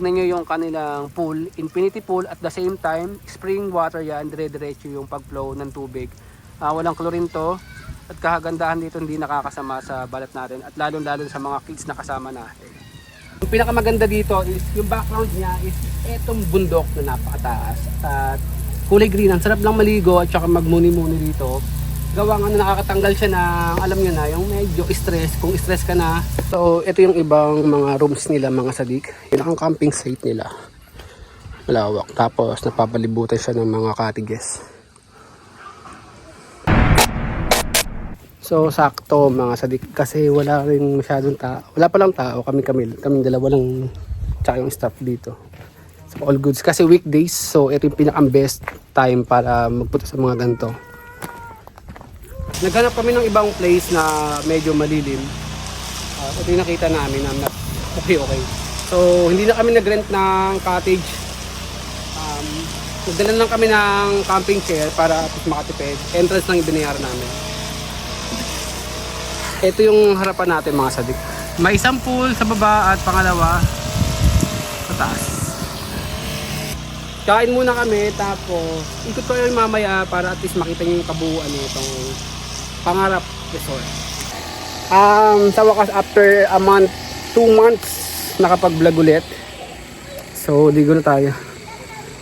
tignan nyo yung kanilang pool, infinity pool at the same time, spring water yan, dire-diretso yung pag-flow ng tubig. Ah, walang chlorine to at kahagandahan dito hindi nakakasama sa balat natin at lalong-lalo sa mga kids na kasama natin. Yung pinakamaganda dito is yung background niya is etong bundok na napakataas at kulay green. Ang sarap lang maligo at saka magmuni-muni dito. Gawa nga na nakakatanggal siya ng alam nyo na yung medyo stress kung stress ka na. So ito yung ibang mga rooms nila mga sadik. Yun ang camping site nila. Malawak. Tapos napapalibutan siya ng mga cottages. So sakto mga sadik kasi wala rin masyadong tao. Wala pa lang tao kami kami kaming dalawa lang tsaka yung staff dito. So all goods kasi weekdays so ito yung pinaka best time para magpunta sa mga ganito. Naghanap kami ng ibang place na medyo malilim. Uh, ito yung nakita namin na okay okay. So hindi na kami nag-rent ng cottage. Um, nagdala lang kami ng camping chair para at makatipid. Entrance lang yung binayaran namin. Ito yung harapan natin mga sadik. May isang pool sa baba at pangalawa sa taas. Kain muna kami tapos ikot ko yung mamaya para at least makita niyo yung kabuuan nitong Pangarap Resort. Um, sa wakas after a month, two months nakapag-vlog ulit. So, ligo na tayo.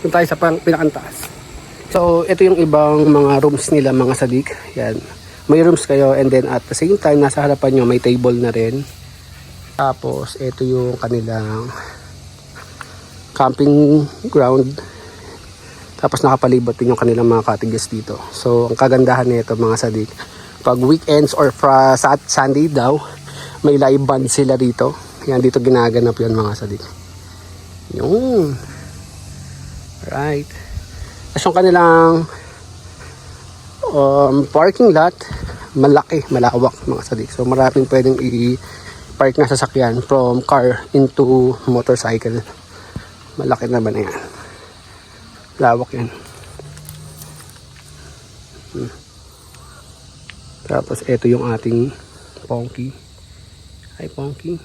Doon tayo sa pinakantaas. So, ito yung ibang mga rooms nila mga sadik. Yan. May rooms kayo and then at the same time, nasa harapan nyo may table na rin. Tapos, ito yung kanilang camping ground. Tapos nakapalibot din yung kanilang mga cottages dito. So, ang kagandahan nito mga sadik, pag weekends or fra sa Sunday daw, may live band sila dito. Yan, dito ginaganap yun mga sadik. Yun. Right. Tapos yung kanilang um, parking lot, malaki, malawak mga sadik. So maraming pwedeng i-park na sasakyan from car into motorcycle. Malaki naman na yan. Lawak yan. Hmm. Tapos ito yung ating Ponky. Hi Ponky.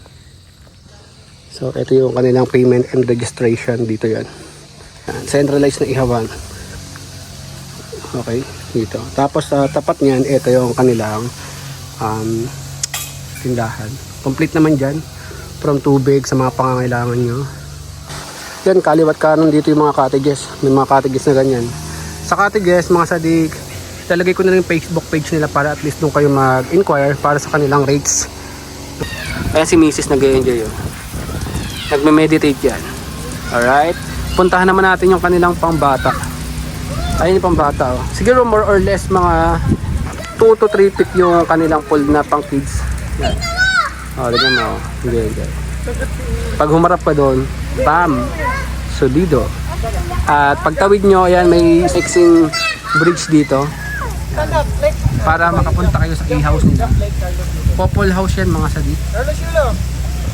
So ito yung kanilang payment and registration dito yan. Centralized na ihawan. Okay, dito. Tapos sa tapat niyan, ito yung kanilang um, tindahan. Complete naman dyan. From tubig sa mga pangangailangan nyo. Yan, kaliwat kanan dito yung mga cottages. May mga cottages na ganyan. Sa cottages, mga sadik, talagay ko na rin yung Facebook page nila para at least doon kayo mag-inquire para sa kanilang rates. Kaya si Mrs. nag-enjoy yun. Nagme-meditate yan. Alright? Puntahan naman natin yung kanilang pangbata. Ayun yung pambata oh. Siguro more or less mga 2 to 3 feet yung kanilang pool na pang kids. Oh, tignan mo. oh. Hindi. Pag humarap ka doon, bam! Solido. At pagtawid nyo, ayan, may fixing bridge dito. Yan. Para makapunta kayo sa e-house nila. Popol house yan mga sadi.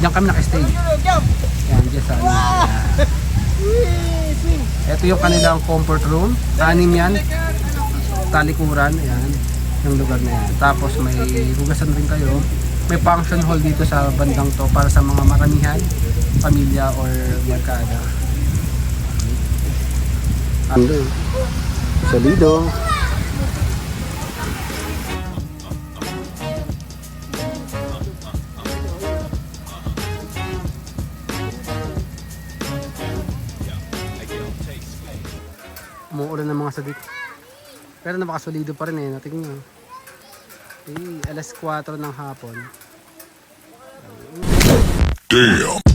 Diyan kami nakastay. Yan, dyan sa ano. Yan. Ito yung kanilang comfort room. Anim yan. Talikuran. Ayan. Yung lugar na yan. Tapos may hugasan rin kayo. May function hall dito sa bandang to para sa mga maramihan, pamilya or barkada. Ando. Solido. Umuulan ng mga sadik. Pero napakasolido pa rin eh. Natingin nyo. Eh, alas 4 ng hapon. Damn.